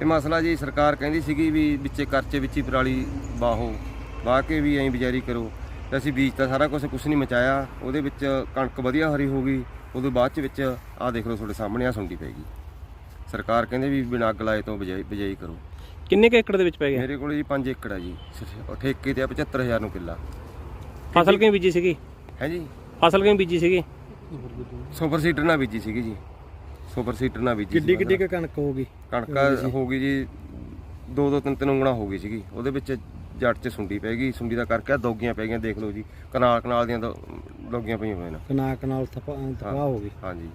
ਇਹ ਮਸਲਾ ਜੀ ਸਰਕਾਰ ਕਹਿੰਦੀ ਸੀਗੀ ਵੀ ਵਿੱਚੇ ਕਰਚੇ ਵਿੱਚ ਹੀ ਪਰਾਲੀ ਬਾਹੋ ਵਾਹ ਕੇ ਵੀ ਐਂ ਬਿਜਾਰੀ ਕਰੋ। ਤੇ ਅਸੀਂ ਬੀਜ ਤਾਂ ਸਾਰਾ ਕੁਝ ਕੁਝ ਨਹੀਂ ਮਚਾਇਆ। ਉਹਦੇ ਵਿੱਚ ਕਣਕ ਵਧੀਆ ਹਰੀ ਹੋ ਗਈ ਉਦੋਂ ਬਾਅਦ ਚ ਵਿੱਚ ਆਹ ਦੇਖ ਲਓ ਤੁਹਾਡੇ ਸਾਹਮਣੇ ਆ ਸੁੰਡੀ ਪੈ ਗਈ। ਸਰਕਾਰ ਕਹਿੰਦੇ ਵੀ ਬਿਨਾਂ ਅੱਗ ਲਾਏ ਤੋਂ ਬਿਜਾਈ ਬਿਜਾਈ ਕਰੋ। ਕਿੰਨੇ ਕੁ ਏਕੜ ਦੇ ਵਿੱਚ ਪੈ ਗਿਆ? ਮੇਰੇ ਕੋਲ ਜੀ 5 ਏਕੜ ਆ ਜੀ। ਉਹ ਠੇਕੇ ਤੇ ਆ 75000 ਨੂੰ ਕਿੱਲਾ। ਫਸਲ ਕਿਵੇਂ ਬੀਜੀ ਸੀਗੀ? ਹੈ ਜੀ? ਫਸਲ ਕਿਵੇਂ ਬੀਜੀ ਸੀਗੀ? ਸੁਪਰ ਸੀਡਰ ਨਾਲ ਬੀਜੀ ਸੀਗੀ ਜੀ। ਸੁਪਰ ਸੀਡਰ ਨਾਲ ਬੀਜੀ ਕਿੱਡੀ ਸੀ ਕਿੱਡੀ। ਕੁ ਕਣਕ ਹੋਊਗੀ ਕਣਕ ਹੋ ਗਈ ਜੀ ਦੋ ਦੋ ਤਿੰਨ ਤਿੰਨ ਉਂਗਲਾਂ ਹੋ ਗਈ ਸੀਗੀ। ਉਹਦੇ ਵਿੱਚ ਜੱਟ 'ਚ ਸੁੰਡੀ ਪੈ ਗਈ। ਸੁੰਡੀ ਦਾ ਕਰਕੇ ਆਹ ਦੋਗੀਆਂ ਪੈ ਗਈਆਂ ਦੇਖ ਲਓ ਜੀ। ਕਨਾਲ ਕਨਾਲ ਦੀਆਂ ਦੋ- ਦੋਗੀਆਂ ਪਈਆਂ ਹੋਈਆਂ ਨੇ। ਕਨਾਕ ਨਾਲ ਤਪਾ ਤਪਾਹ ਹੋ। ਗਈ। ਹਾਂਜੀ।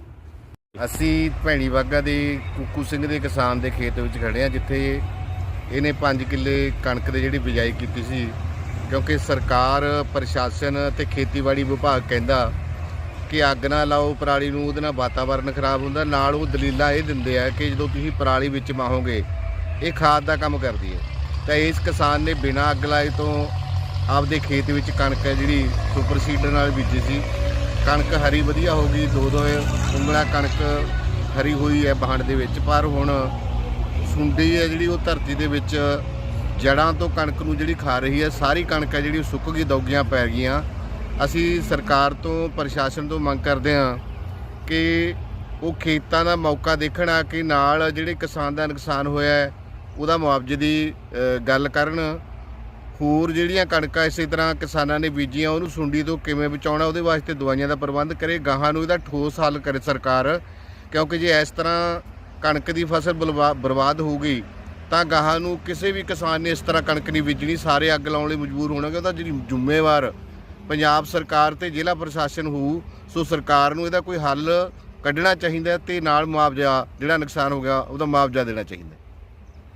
ਅਸੀਂ ਭੈਣੀ ਬਾਗਾ ਦੇ ਕੁੱਕੂ ਸਿੰਘ ਦੇ ਕਿਸਾਨ ਦੇ ਖੇਤ ਵਿੱਚ ਖੜੇ ਆ ਜਿੱਥੇ ਇਹਨੇ 5 ਕਿੱਲੇ ਕਣਕ ਦੇ ਜਿਹੜੀ ਬਿਜਾਈ ਕੀਤੀ ਸੀ। ਕਿਉਂਕਿ ਸਰਕਾਰ ਪ੍ਰਸ਼ਾਸਨ ਤੇ ਖੇਤੀਬਾੜੀ ਵਿਭਾਗ ਕਹਿੰਦਾ ਕਿ ਅੱਗ ਨਾ ਲਾਓ, ਪਰਾਲੀ ਨੂੰ, ਉਹਦੇ ਨਾਲ ਵਾਤਾਵਰਨ ਖਰਾਬ ਹੁੰਦਾ। ਨਾਲ ਉਹ ਦਲੀਲਾਂ ਇਹ ਦਿੰਦੇ ਆ ਕਿ ਜਦੋਂ ਤੁਸੀਂ ਪਰਾਲੀ ਵਿੱਚ ਮਾਹੋਗੇ, ਇਹ ਖਾਦ ਦਾ ਕੰਮ ਕਰਦੀ ਹੈ। ਤਾਂ ਇਸ ਕਿਸਾਨ ਨੇ ਬਿਨਾਂ ਅੱਗ ਲਾਏ ਤੋਂ ਆਪਦੇ ਖੇਤ ਵਿੱਚ ਕਣਕ ਹੈ ਜਿਹੜੀ ਸੁਪਰ ਸੀਡਰ ਨਾਲ ਬੀਜੀ ਸੀ। ਕਣਕ ਹਰੀ ਵਧੀਆ ਹੋ ਗਈ, ਦੋ ਦੋ ਉਂਗਲਾਂ ਕਣਕ ਹਰੀ ਹੋਈ ਹੈ ਬਾਹਣ ਦੇ ਵਿੱਚ। ਪਰ ਹੁਣ ਸੁੰਡੀ ਹੈ ਜਿਹੜੀ ਉਹ ਧਰਤੀ ਦੇ ਵਿੱਚ ਜੜਾਂ ਤੋਂ ਕਣਕ ਨੂੰ ਜਿਹੜੀ ਖਾ ਰਹੀ ਹੈ, ਸਾਰੀ ਕਣਕ ਹੈ ਜਿਹੜੀ ਉਹ ਸੁੱਕ ਗਈ, ਦੌਗੀਆਂ ਪੈ ਗਈਆਂ। ਅਸੀਂ ਸਰਕਾਰ ਤੋਂ, ਪ੍ਰਸ਼ਾਸਨ ਤੋਂ ਮੰਗ ਕਰਦੇ ਹਾਂ ਕਿ ਉਹ ਖੇਤਾਂ ਦਾ ਮੌਕਾ ਦੇਖਣ ਆ ਕਿ ਨਾਲ ਜਿਹੜੇ ਕਿਸਾਨ ਦਾ ਨੁਕਸਾਨ ਹੋਇਆ ਹੈ, ਉਹਦਾ ਮੁਆਵਜ਼ੇ ਦੀ ਗੱਲ ਕਰਨ। ਹੋਰ ਜਿਹੜੀਆਂ ਕਣਕਾਂ ਇਸੇ ਤਰ੍ਹਾਂ ਕਿਸਾਨਾਂ ਨੇ ਬੀਜੀਆਂ, ਉਹਨੂੰ ਸੁੰਡੀ ਤੋਂ ਕਿਵੇਂ ਬਚਾਉਣਾ, ਉਹਦੇ ਵਾਸਤੇ ਦਵਾਈਆਂ ਦਾ ਪ੍ਰਬੰਧ ਕਰੇ, ਗਾਹਾਂ ਨੂੰ ਇਹਦਾ ਠੋਸ ਹੱਲ ਕਰੇ ਸਰਕਾਰ। ਕਿਉਂਕਿ ਜੇ ਇਸ ਤਰ੍ਹਾਂ ਕਣਕ ਦੀ ਫਸਲ ਬਲਵਾ- ਬਰਬਾਦ ਹੋ ਗਈ, ਤਾਂ ਗਾਹਾਂ ਨੂੰ ਕਿਸੇ ਵੀ ਕਿਸਾਨ ਨੇ ਇਸ ਤਰ੍ਹਾਂ ਕਣਕ ਨਹੀਂ ਬੀਜਣੀ, ਸਾਰੇ ਅੱਗ ਲਾਉਣ ਲਈ ਮਜਬੂਰ ਹੋਣਗੇ, ਉਹਦਾ ਜਿਹੜੀ ਜ਼ਿੰਮੇਵਾਰ ਪੰਜਾਬ ਸਰਕਾਰ ਤੇ ਜ਼ਿਲ੍ਹਾ ਪ੍ਰਸ਼ਾਸਨ ਹੋਊ, ਸੋ ਸਰਕਾਰ ਨੂੰ ਇਹਦਾ ਕੋਈ ਹੱਲ ਕੱਢਣਾ ਚਾਹੀਦਾ ਤੇ ਨਾਲ ਮੁਆਵਜ਼ਾ ਜਿਹੜਾ ਨੁਕਸਾਨ ਹੋ ਗਿਆ, ਉਹਦਾ ਮੁਆਵਜ਼ਾ ਦੇਣਾ ਚਾਹੀਦਾ